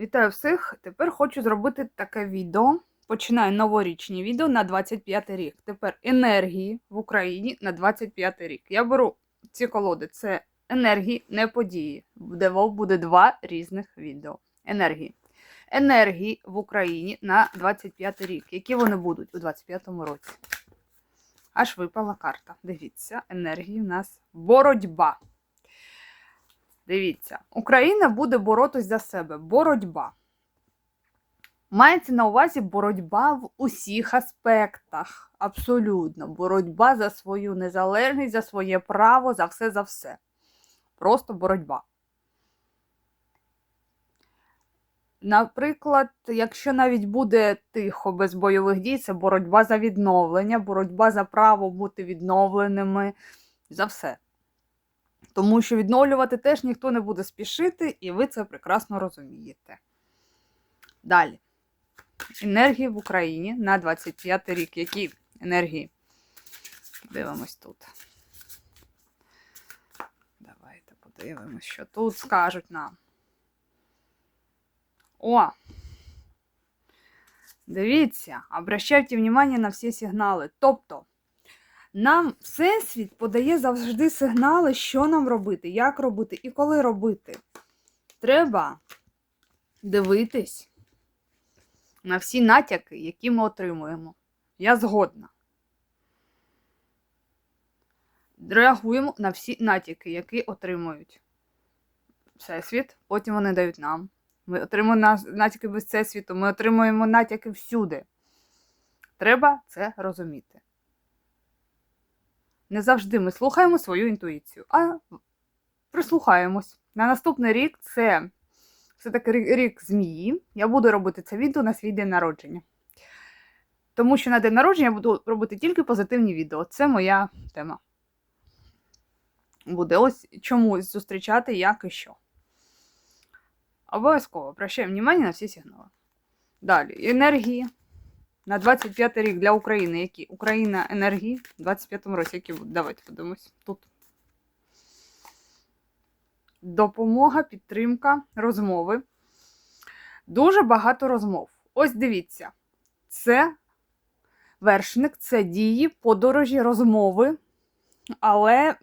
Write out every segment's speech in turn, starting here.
Вітаю всіх! Тепер хочу зробити таке відео. Починаю новорічні відео на 25 рік. Тепер енергії в Україні на 25 рік. Я беру ці колоди, це енергії, не події. Де буде два різних відео. Енергії. Енергії в Україні на 25 рік. Які вони будуть у 25-му році? Аж випала карта. Дивіться, енергії в нас боротьба. Дивіться, Україна буде боротись за себе. Боротьба. Мається на увазі боротьба в усіх аспектах. Абсолютно. Боротьба за свою незалежність, за своє право, за все за все. Просто боротьба. Наприклад, якщо навіть буде тихо без бойових дій, це боротьба за відновлення, боротьба за право бути відновленими, за все. Тому що відновлювати теж ніхто не буде спішити, і ви це прекрасно розумієте. Далі. Енергії в Україні на 25 рік. Які енергії? Дивимось тут. Давайте подивимось, що тут скажуть нам. О! Дивіться, обращайте внимание на всі сигнали. Тобто, нам Всесвіт подає завжди сигнали, що нам робити, як робити і коли робити. Треба дивитись на всі натяки, які ми отримуємо. Я згодна. Реагуємо на всі натяки, які отримують Всесвіт, потім вони дають нам. Ми отримуємо натяки без Всесвіту, ми отримуємо натяки всюди. Треба це розуміти. Не завжди ми слухаємо свою інтуїцію, а прислухаємось. На наступний рік це все-таки рік змії. Я буду робити це відео на свій день народження. Тому що на день народження я буду робити тільки позитивні відео. Це моя тема. Буде ось чомусь зустрічати як і що. Обов'язково обращаємо внимание на всі сигнали. Далі, енергії. На 25 рік для України. Які? Україна енергії в 25-му році, які будуть? Давайте подивимось. Тут. Допомога, підтримка, розмови. Дуже багато розмов. Ось дивіться. Це вершник, це дії, подорожі, розмови. Але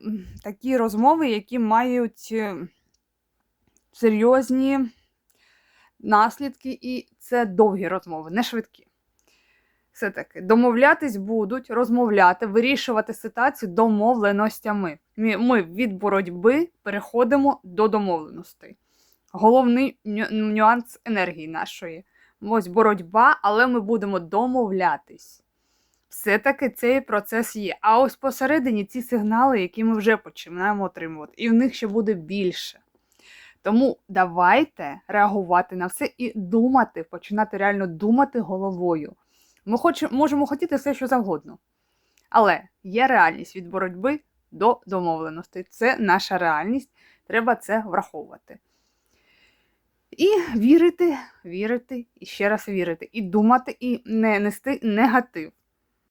такі розмови, які мають е, серйозні наслідки, і це довгі розмови, не швидкі. Все-таки домовлятись будуть, розмовляти, вирішувати ситуацію домовленостями. Ми від боротьби переходимо до домовленостей. Головний нюанс енергії нашої. Ось боротьба, але ми будемо домовлятись. Все-таки цей процес є. А ось посередині ці сигнали, які ми вже починаємо отримувати, і в них ще буде більше. Тому давайте реагувати на все і думати, починати реально думати головою. Ми хоч, можемо хотіти все, що завгодно. Але є реальність від боротьби до домовленостей. Це наша реальність, треба це враховувати. І вірити, вірити, і ще раз вірити, і думати, і не нести негатив.